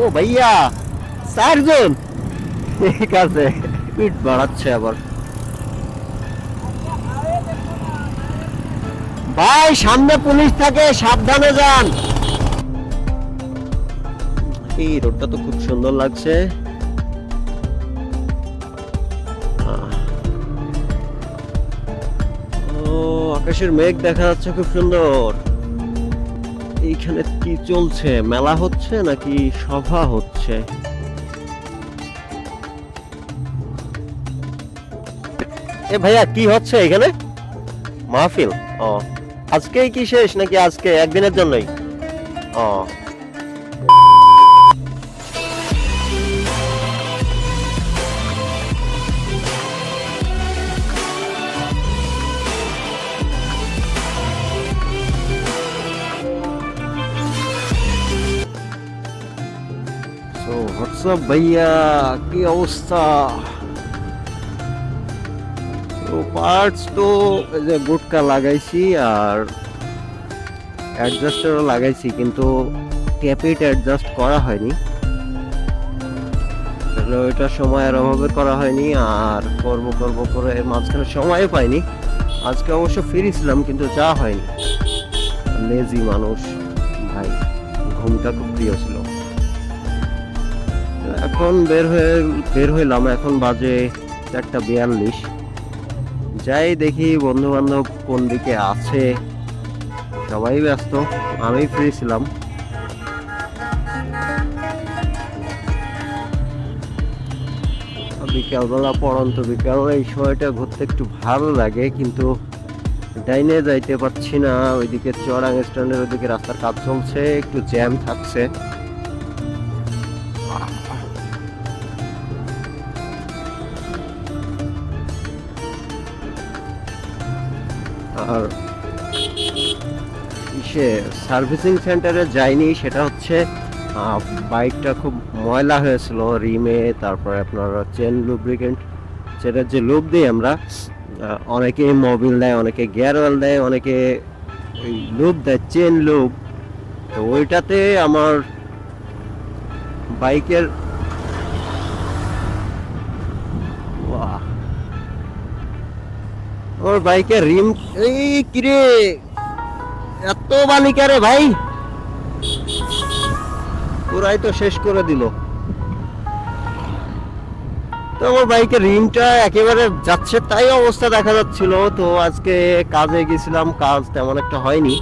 ও ভাইয়া, চারজন? ঠিক আছে স্পিড বাড়াচ্ছে আবার। ভাই, সামনে পুলিশ থাকে, সাবধানে যান। এই রোডটা তো খুব সুন্দর লাগছে। ও, আকাশের মেঘ দেখা যাচ্ছে, খুব সুন্দর। এইখানে কি চলছে? মেলা হচ্ছে নাকি সভা হচ্ছে? এ ভাইয়া, কি হচ্ছে এখানে? মাহফিল? ও। আজকেই কি শেষ নাকি আজকে? একদিনের জন্যই? ও। হোয়াটসঅ্যাপ ভাইয়া, কি অবস্থা? তো পার্টস তো যে গুটকা লাগাইছি আর অ্যাডজাস্টারও লাগাইছি, কিন্তু ক্যাপিট অ্যাডজাস্ট করা হয়নি। আসলে ওইটা সময়ের অভাবে করা হয়নি আর করব করব করে মাঝখানে সময়ও পাইনি। আজকে অবশ্য ফ্রি ছিলাম, কিন্তু যা হয়নি। লেজি মানুষ, ভাই, ঘুমটা খুব প্রিয় ছিল। এখন বের হয়ে, বের হইলাম। এখন বাজে চারটা বিয়াল্লিশ। যাই দেখি বন্ধু বান্ধব কোন দিকে আছে। সবাই ব্যস্ত, আমি ফ্রি ছিলাম। বিকালবেলা পড়ন্ত বিকাল এই সময়টা ঘুরতে একটু ভালো লাগে, কিন্তু ডাইনে যাইতে পারছি না। ওইদিকে চড়াং স্ট্যান্ডের ওইদিকে রাস্তার কাজ চলছে, একটু জ্যাম থাকছে। আর সে সার্ভিসিং সেন্টারে যাইনি, সেটা হচ্ছে বাইকটা খুব ময়লা হয়েছিল, রিমে, তারপরে আপনার চেন লুব্রিকেন্ট সেটার যে লুপ দিই আমরা অনেকে মোবিল দেয়, অনেকে গিয়ার অয়েল দেয়, অনেকে ওই লুপ দেয়, চেন লুপ, তো ওইটাতে আমার বাইকের আমার বাইকের রিম এই কিরে, এত বালিকা রে ভাই। পুরাই তো শেষ করে দিল। তো বাইকের রিমটা একেবারে যাচ্ছে তাই অবস্থা দেখা যাচ্ছিল। তো আজকে কাজে গেছিলাম, কাজ তেমন একটা হয়নি।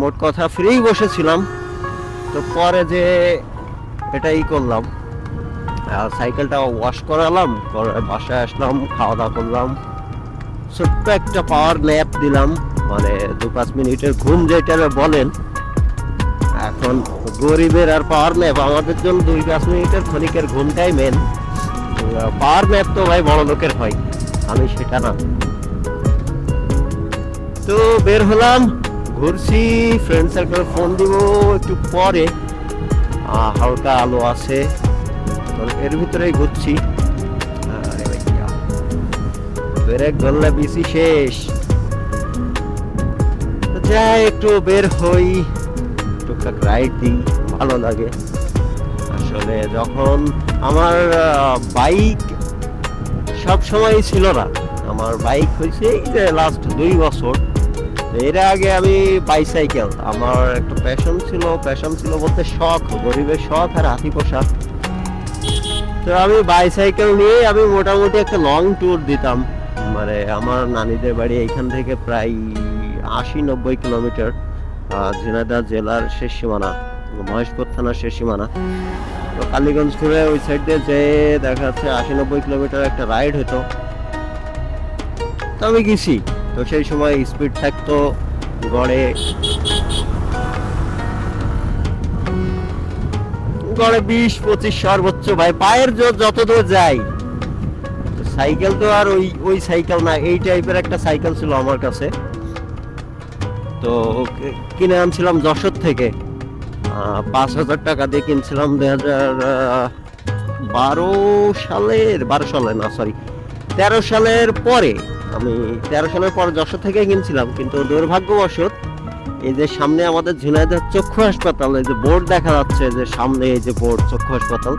মোট কথা ফ্রি বসেছিলাম। তো পরে যে এটাই করলাম। সাইকেলটা ওয়াশ করালাম করে বাসায় আসলাম, খাওয়া দাওয়া করলাম। ছোট্ট একটা পাওয়ার ন্যাপ দিলাম। মানে দু পাঁচ মিনিটের ঘুম যেটা বলেন। এখন গরিবের আর পাওয়ার ম্যাপ আমাদের জন্য দুই পাঁচ মিনিটের ক্ষণিকের ঘুমটাই মেন পাওয়ার ম্যাপ তো ভাই বড় লোকের হয়। আমি সেটা না। তো বের হলাম, ঘুরছি ফ্রেন্ড সার্কেল ফোন দিব, একটু পরে। হালকা আলো আছে। এর ভিতরেই ঘুরছি। ব্রেক ধরলে বিসি শেষ। যাই একটু বের হই, টুকটাক রাইড দিই ভালো লাগে। আসলে যখন আমার বাইক সব সময় ছিল না, আমার বাইক হয়েছে এই যে লাস্ট দুই বছর। এর আগে আমি বাইসাইকেল আমার একটা প্যাশন ছিল প্যাশন ছিল বলতে শখ, গরিবের শখ আর হাতি পোশাক তো আমি বাইসাইকেল নিয়ে আমি মোটামুটি একটা লং ট্যুর দিতাম। মানে আমার নানিদের বাড়ি এইখান থেকে প্রায় আশি নব্বই কিলোমিটার আহ, ঝিনাইদহ জেলার শেষ সীমানা মহেশপুর থানার শেষ সীমানা। তো কালীগঞ্জ ঘুরে ওই সাইড দিয়ে যে দেখা যাচ্ছে আশি নব্বই কিলোমিটার একটা রাইড হতো তো আমি গেছি। তো সেই সময় স্পিড থাকতো গড়ে গড়ে বিশ পঁচিশ সর্বোচ্চ। ভাই পায়ের জোর যত দূর যায়। সাইকেল তো আর ওই ওই সাইকেল না, এই টাইপের একটা সাইকেল ছিল আমার কাছে। তো কিনে আনছিলাম যশোর থেকে। পাঁচ হাজার টাকা দিয়ে কিনছিলাম দুই হাজার বারো সালের, বারো সালে না সরি তেরো সালের পরে, আমি তেরো সালের পর যশোর থেকে কিনছিলাম, কিন্তু দুর্ভাগ্যবশত এই যে সামনে আমাদের ঝিনাইদহ চক্ষু হাসপাতাল, এই যে বোর্ড দেখা যাচ্ছে যে সামনে এই যে বোর্ড, চক্ষু হাসপাতাল,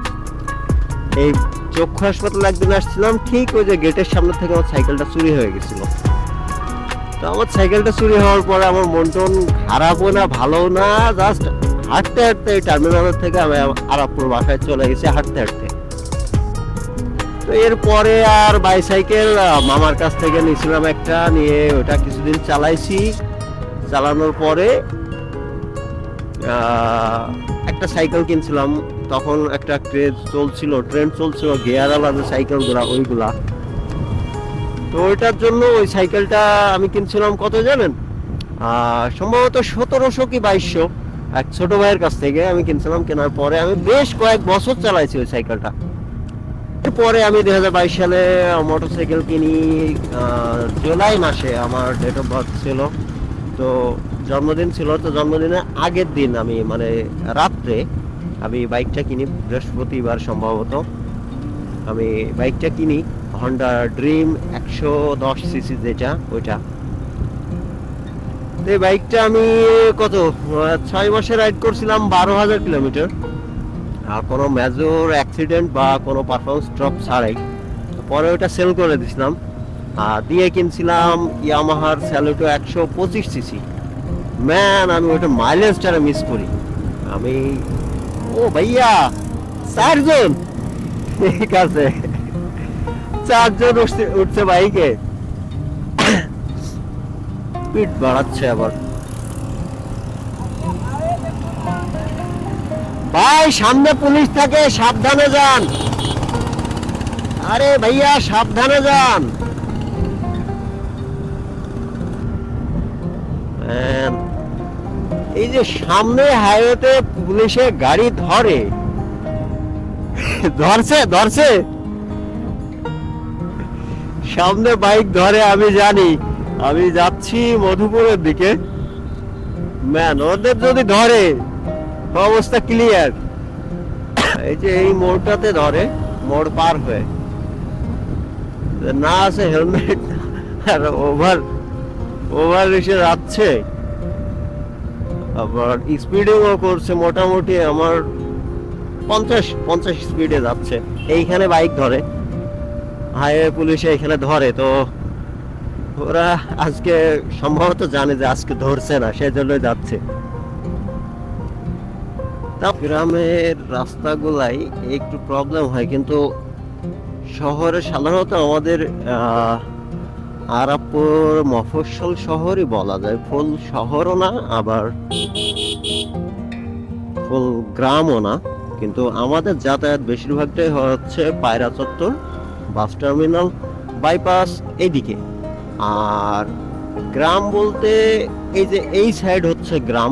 এই চক্ষু হাসপাতালে একদিন আসছিলাম, ঠিক ওই যে গেটের সামনে থেকে আমার সাইকেলটা চুরি হয়ে গেছিল। তো আমার সাইকেলটা চুরি হওয়ার পরে আমার মন টন খারাপও না ভালো না জাস্ট হাঁটতে হাঁটতে এই টার্মিনালের থেকে আমি আরাপুর বাসায় চলে গেছি হাঁটতে হাঁটতে। তো এরপরে আর বাইসাইকেল মামার কাছ থেকে নিয়েছিলাম একটা, নিয়ে ওটা কিছুদিন চালাইছি। চালানোর পরে একটা সাইকেল কিনছিলাম তখন একটা ক্রেজ চলছিল ট্রেন্ড চলছিল গিয়ারওয়ালা যে সাইকেলগুলা, ওইগুলা। তো ওইটার জন্য ওই সাইকেলটা আমি কিনছিলাম কত জানেন? সম্ভবত সতেরোশো কি বাইশশো। এক ছোট ভাইয়ের কাছ থেকে আমি কিনছিলাম, কেনার পরে আমি বেশ কয়েক বছর চালাইছি ওই সাইকেলটা। পরে আমি দুই হাজার বাইশ সালে মোটরসাইকেল কিনি জুলাই মাসে আমার ডেট অফ বার্থ ছিল। তো জন্মদিন ছিল, তো জন্মদিনের আগের দিন আমি মানে রাত্রে আমি বাইকটা কিনি বৃহস্পতিবার সম্ভবত। আমি বাইকটা কিনি হন্ডা ড্রিম একশো দশ সিসি যেটা, ওইটা। এই বাইকটা আমি, কত, ছয় মাসে রাইড করছিলাম বারো হাজার কিলোমিটার। আর কোনো মেজর অ্যাক্সিডেন্ট বা কোনো পারফরমেন্স ড্রপ ছাড়াই। পরে ওটা সেল করে দিছিলাম। আর দিয়ে কিনছিলাম ইয়ামাহার স্যালুটো একশো পঁচিশ সিসি ম্যান আমি ওটা মাইলেজটা মিস করি। আমি ও ভাইয়া চারজন? ঠিক আছে। চারজন উঠছে বাইকে। স্পিড বাড়াচ্ছে আবার। ভাই সামনে পুলিশ থাকে সাবধানে যান। আরে ভাইয়া সাবধানে যান। Man, এই যে সামনে হাইওয়েতে পুলিশে গাড়ি ধরে। ধরছে ধরছে। সামনে বাইক ধরে, আমি জানি। আমি যাচ্ছি মধুপুরের দিকে। ম্যান, ওদের যদি ধরে, অবস্থা ক্লিয়ার এই যে এই মোড়টাতে ধরে, মোড় পার হয়ে। না আছে হেলমেট, আর ওভার ওভার এসে যাচ্ছে। আবার স্পিডিংও করছে, মোটামুটি আমার পঞ্চাশ পঞ্চাশ স্পিডে যাচ্ছে। এইখানে বাইক ধরে। হাইওয়ে পুলিশে এখানে ধরে, তো ওরা আজকে সম্ভবত জানে যে আজকে ধরছে না, সেজন্যই যাচ্ছে। তা গ্রামের রাস্তাগুলাই একটু প্রবলেম হয়, কিন্তু শহরে সাধারণত আমাদের আরাপুর মফস্বল শহরই বলা যায়। ফুল শহরও না, আবার ফুল গ্রামও না। কিন্তু আমাদের যাতায়াত বেশিরভাগটাই হচ্ছে পায়রা চত্বর, বাস টার্মিনাল, বাইপাস এইদিকে। আর গ্রাম বলতে এই যে এই সাইড হচ্ছে গ্রাম।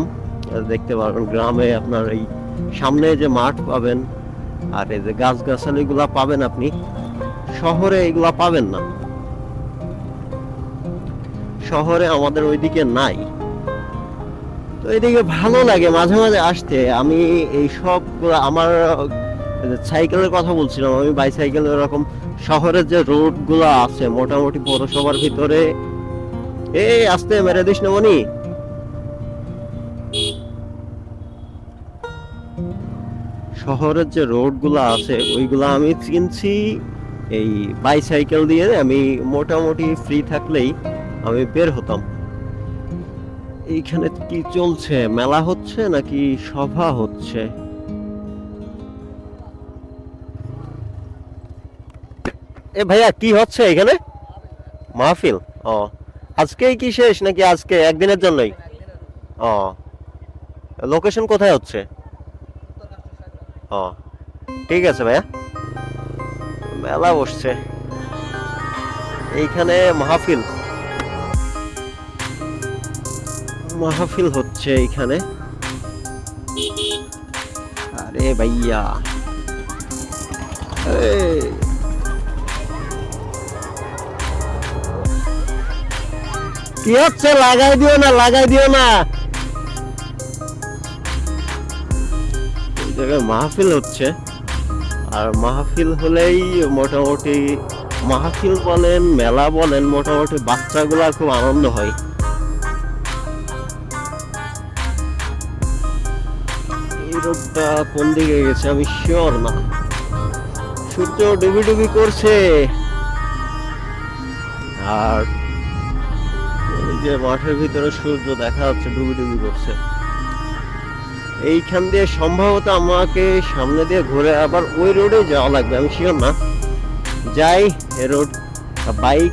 দেখতে পারবেন গ্রামে আপনার এই সামনে যে মাঠ পাবেন, আর এই যে গাছ গাছালিগুলা পাবেন আপনি, শহরে এগুলা পাবেন না। শহরে আমাদের ওইদিকে নাই। তো এদিকে ভালো লাগে, মাঝে মাঝে আসতে। আমি এই সব আমার সাইকেলের কথা বলছিলাম, আমি বাইসাইকেল এরকম শহরের যে রোডগুলো আছে, মোটামুটি পৌরসভার ভিতরে। এই আসতে মেরে দিস না মনি। শহরের যে রোডগুলো আছে, ওইগুলো আমি চিনছি এই বাইসাইকেল দিয়ে আমি মোটামুটি ফ্রি থাকলেই আমি বের হতাম। এইখানে কি চলছে? মেলা হচ্ছে নাকি সভা হচ্ছে? এ ভাইয়া, কি হচ্ছে এখানে? মাহফিল? ও। আজকেই কি শেষ নাকি আজকে? একদিনের জন্যই? ও। লোকেশন কোথায় হচ্ছে? ও। ঠিক আছে ভাইয়া। মেলা বসছে। এইখানে মাহফিল। মাহফিল হচ্ছে এখানে আরে ভাইয়া। কি হচ্ছে? লাগাই দিও না, লাগাই দিও না। জায়গায় মাহফিল হচ্ছে। আর মাহফিল হলেই মোটামুটি, মাহফিল বলেন, মেলা বলেন, মোটামুটি বাচ্চাগুলা খুব আনন্দ হয়। রোডটা কোন দিকে গেছে? আমি শিওর না। সূর্য ডুবি ডুবি করছে। আর যে মাঠের ভিতরে সূর্য দেখা যাচ্ছে, ডুবি ডুবি করছে। এইখান দিয়ে সম্ভবত আমাকে সামনে দিয়ে ঘুরে আবার ওই রোডে যাওয়া লাগবে, আমি শিওর না। যাই, এ রোড বাইক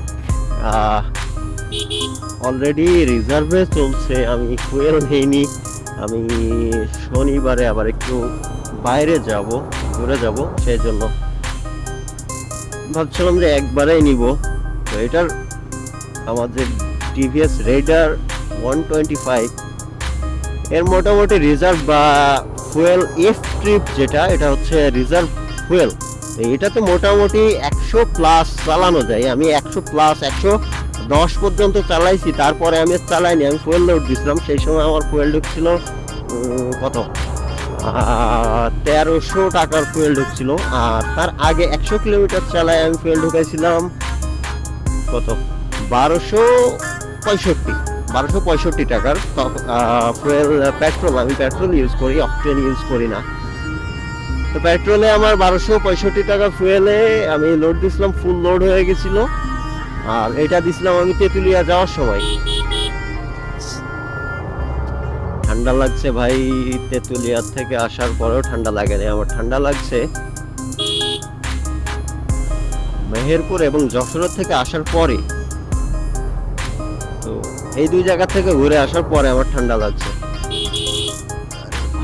অলরেডি রিজার্ভে চলছে, আমি ফুয়েল নেইনি। আমি শনিবারে আবার একটু বাইরে যাব, ঘুরে যাব, সেই জন্য ভাবছিলাম যে একবারেই নিব। তো এটার আমাদের TVS Raider one twenty five, এর মোটামুটি রিজার্ভ বা ফুয়েল এফ ট্রিপ যেটা, এটা হচ্ছে রিজার্ভ ফুয়েল। এটাতে মোটামুটি একশো প্লাস চালানো যায়। আমি একশো প্লাস, একশো দশ পর্যন্ত চালাইছি, তারপরে আমি চালাইনি, আমি ফুয়েল লোড দিয়েছিলাম সেই সময় আমার ফুয়েল ঢুকছিল কত? তেরোশো টাকার ফুয়েল ঢুকছিল আর তার আগে একশো কিলোমিটার চালায় আমি ফুয়েল ঢুকাইছিলাম, কত? বারোশো পঁয়ষট্টি বারোশো পঁয়ষট্টি টাকার ফুয়েল পেট্রোল আমি পেট্রোল ইউজ করি অকটেন ইউজ করি না। তো পেট্রোলে আমার বারোশো পঁয়ষট্টি টাকা ফুয়েলে আমি লোড দিয়েছিলাম ফুল লোড হয়ে গেছিল। আর এটা দিছিলাম আমি তেঁতুলিয়া যাওয়ার সময়। ঠান্ডা লাগছে ভাই, তেঁতুলিয়া থেকে আসার পরেও ঠান্ডা লাগে না আমার ঠান্ডা লাগছে। মেহেরপুর এবং যশোর থেকে আসার পরে। তো এই দুই জায়গা থেকে ঘুরে আসার পরে আমার ঠান্ডা লাগছে।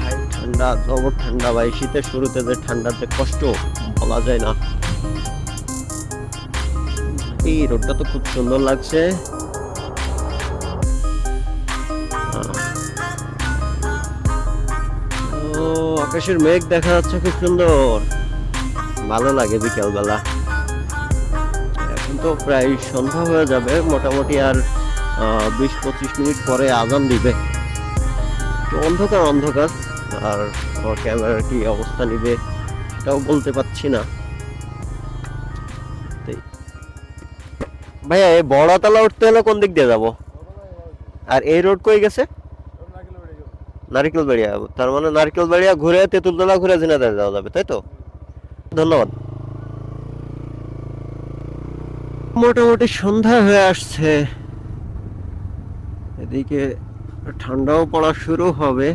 ভাই, ঠান্ডা, জবর ঠান্ডা ভাই, শীতের শুরুতে যে ঠান্ডার যে কষ্ট, বলা যায় না। এই রোডটা তো খুব সুন্দর লাগছে। ও, আকাশের মেঘ দেখা যাচ্ছে খুব সুন্দর। ভালো লাগে বিকেলবেলা। এখন তো প্রায় সন্ধ্যা হয়ে যাবে, মোটামুটি আর বিশ পঁচিশ মিনিট পরে আজান দিবে। তো অন্ধকার অন্ধকার। আর ক্যামেরার কি অবস্থা নিবে সেটাও বলতে পারছি না। ভাইয়া, এই বড়তলা উঠতে হলে কোন দিক দিয়ে যাব? আর এই রোড কই গেছে? নারকেল বাড়িয়া তার মানে নারকেল বাড়িয়া ঘুরে তেঁতুলতলা ঘুরে ঝিনাদার যাওয়া যাবে, তাই তো? ধন্যবাদ। মোটামুটি সন্ধ্যা হয়ে আসছে। এদিকে ঠান্ডাও পড়া শুরু হবে।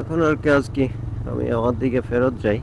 এখন আর কি আমি আমার দিকে ফেরত যাই।